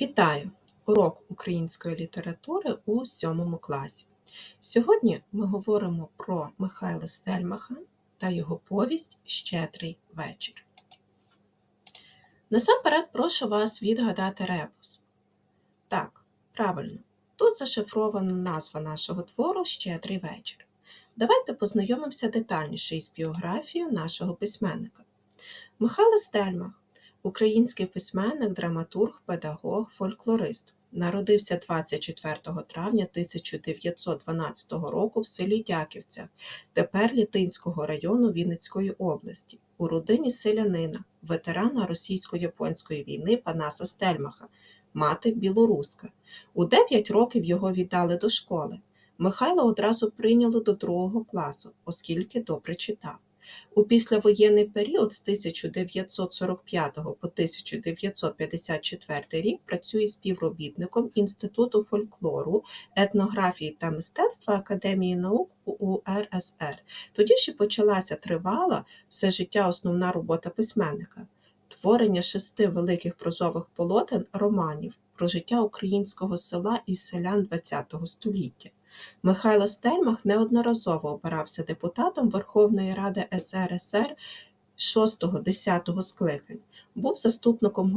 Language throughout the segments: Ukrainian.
Вітаю! Урок української літератури у сьомому класі. Сьогодні ми говоримо про Михайла Стельмаха та його повість Щедрий вечір. Насамперед прошу вас відгадати ребус. Так, правильно, тут зашифрована назва нашого твору Щедрий вечір. Давайте познайомимося детальніше із біографією нашого письменника. Михайло Стельмах Український письменник, драматург, педагог, фольклорист. Народився 24 травня 1912 року в селі Дяківцях, тепер Літинського району Вінницької області, у родині селянина, ветерана російсько-японської війни Панаса Стельмаха, мати білоруська. У 9 років його віддали до школи. Михайло одразу прийняли до другого класу, оскільки добре читав. У післявоєнний період з 1945 по 1954 рік працює співробітником Інституту фольклору, етнографії та мистецтва Академії наук УРСР. Тоді ще почалася тривала все життя основна робота письменника. Творення шести великих прозових полотен романів про життя українського села і селян ХХ століття. Михайло Стельмах неодноразово обирався депутатом Верховної Ради СРСР 6-10 скликань, був заступником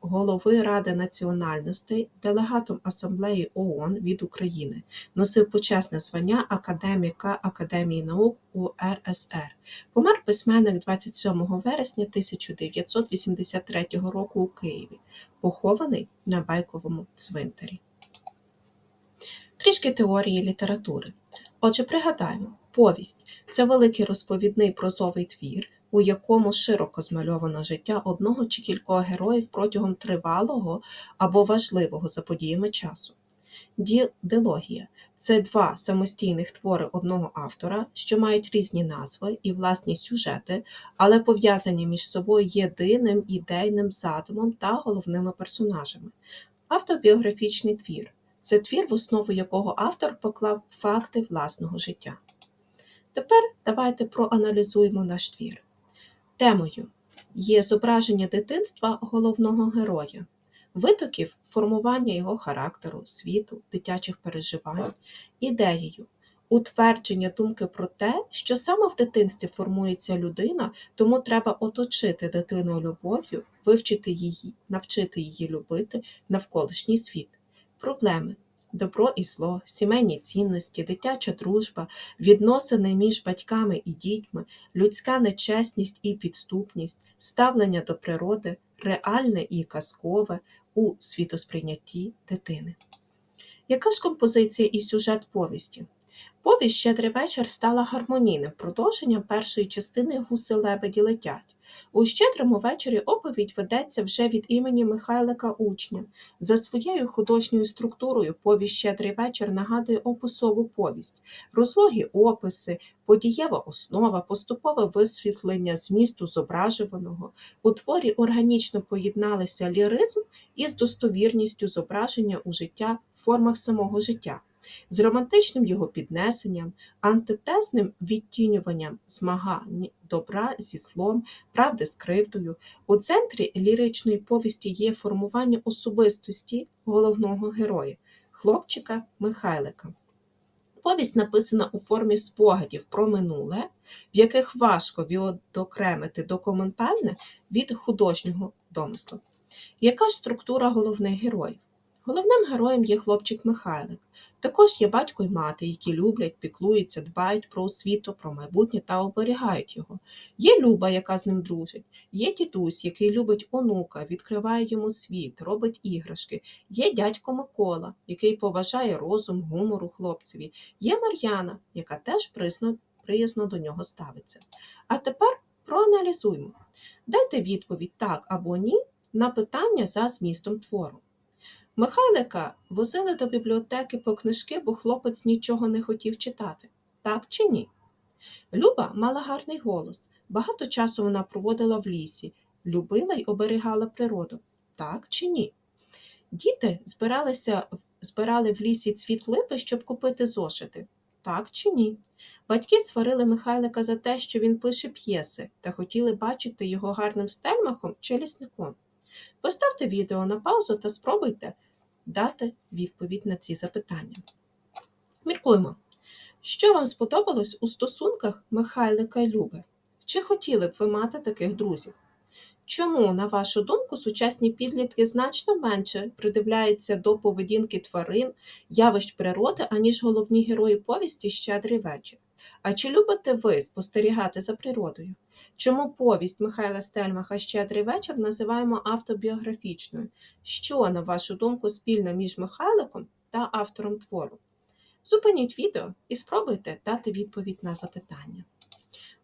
голови Ради національностей, делегатом Асамблеї ООН від України, носив почесне звання академіка Академії наук УРСР. Помер письменник 27 вересня 1983 року у Києві, похований на Байковому цвинтарі. Трішки теорії літератури. Отже, пригадаємо, повість це великий розповідний прозовий твір, у якому широко змальовано життя одного чи кількох героїв протягом тривалого або важливого за подіями часу. Ділогія це два самостійних твори одного автора, що мають різні назви і власні сюжети, але пов'язані між собою єдиним ідейним задумом та головними персонажами. Автобіографічний твір це твір, в основу якого автор поклав факти власного життя. Тепер давайте проаналізуємо наш твір. Темою є зображення дитинства головного героя, витоків формування його характеру, світу, дитячих переживань, ідеєю, утвердження думки про те, що саме в дитинстві формується людина, тому треба оточити дитину любов'ю, вивчити її, навчити її любити навколишній світ проблеми, добро і зло, сімейні цінності, дитяча дружба, відносини між батьками і дітьми, людська нечесність і підступність, ставлення до природи, реальне і казкове у світосприйнятті дитини. Яка ж композиція і сюжет повісті? Повість Щедрий вечір стала гармонійним продовженням першої частини гуси лебеді летять. У щедрому вечорі оповідь ведеться вже від імені Михайлика Учня. За своєю художньою структурою повість Щедрий вечір нагадує описову повість, розлогі описи, подієва основа, поступове висвітлення змісту зображуваного. У творі органічно поєдналися ліризм із достовірністю зображення у життя в формах самого життя з романтичним його піднесенням, антитезним відтінюванням змагань добра зі злом, правди з кривдою. У центрі ліричної повісті є формування особистості головного героя, хлопчика Михайлика. Повість написана у формі спогадів про минуле, в яких важко відокремити документальне від художнього домислу. Яка ж структура головних героїв? Головним героєм є хлопчик Михайлик. Також є батько й мати, які люблять, піклуються, дбають про освіту, про майбутнє та оберігають його. Є Люба, яка з ним дружить, є дідусь, який любить онука, відкриває йому світ, робить іграшки, є дядько Микола, який поважає розум, гумору хлопцеві, є Мар'яна, яка теж присно, приязно до нього ставиться. А тепер проаналізуймо. Дайте відповідь так або ні на питання за змістом твору. Михайлика возили до бібліотеки по книжки, бо хлопець нічого не хотів читати. Так чи ні? Люба мала гарний голос. Багато часу вона проводила в лісі, любила й оберігала природу. Так чи ні? Діти збиралися, збирали в лісі цвіт липи, щоб купити зошити. Так чи ні? Батьки сварили Михайлика за те, що він пише п'єси, та хотіли бачити його гарним стельмахом чи лісником. Поставте відео на паузу та спробуйте дати відповідь на ці запитання. Міркуємо. Що вам сподобалось у стосунках Михайлика і Люби? Чи хотіли б ви мати таких друзів? Чому, на вашу думку, сучасні підлітки значно менше придивляються до поведінки тварин, явищ природи, аніж головні герої повісті Щедрий вечір? А чи любите ви спостерігати за природою? Чому повість Михайла Стельмаха Щедрий вечір називаємо автобіографічною? Що, на вашу думку, спільно між Михайликом та автором твору? Зупиніть відео і спробуйте дати відповідь на запитання.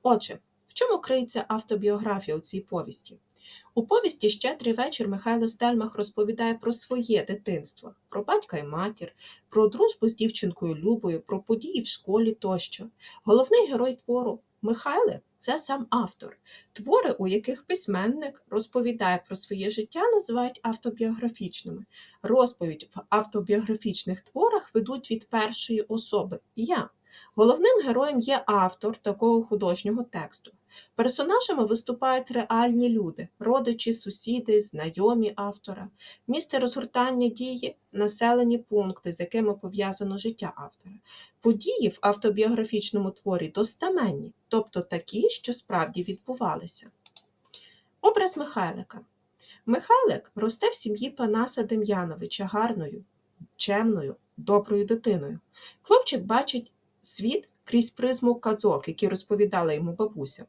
Отже, в чому криється автобіографія у цій повісті? У повісті Щедрий вечір Михайло Стельмах розповідає про своє дитинство, про батька і матір, про дружбу з дівчинкою Любою, про події в школі тощо. Головний герой твору Михайлик це сам автор. Твори, у яких письменник розповідає про своє життя, називають автобіографічними. Розповідь в автобіографічних творах ведуть від першої особи я. Головним героєм є автор такого художнього тексту. Персонажами виступають реальні люди, родичі, сусіди, знайомі автора. Місце розгортання дії населені пункти, з якими пов'язано життя автора. Події в автобіографічному творі достаменні, тобто такі, що справді відбувалися. Образ Михайлика. Михайлик росте в сім'ї Панаса Дем'яновича гарною, чемною, доброю дитиною. Хлопчик бачить світ крізь призму казок, які розповідала йому бабуся.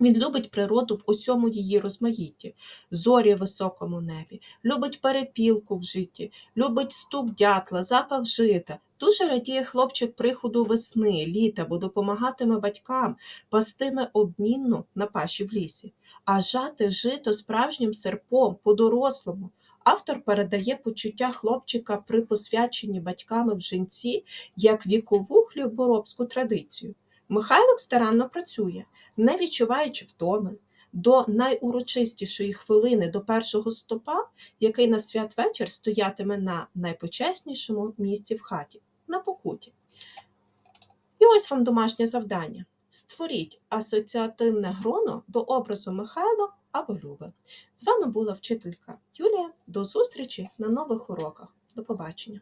Він любить природу в усьому її розмаїтті, зорі в високому небі, любить перепілку в житті, любить стук дятла, запах жита. Дуже радіє хлопчик приходу весни, літа, бо допомагатиме батькам, пастиме обмінно на паші в лісі, а жати жито справжнім серпом по-дорослому. Автор передає почуття хлопчика при посвяченні батьками в жінці як вікову хліборобську традицію. Михайлик старанно працює, не відчуваючи втоми, до найурочистішої хвилини до першого стопа, який на святвечір стоятиме на найпочеснішому місці в хаті на покуті. І ось вам домашнє завдання: створіть асоціативне гроно до образу Михайло або Люби. З вами була вчителька Юлія. До зустрічі на нових уроках. До побачення!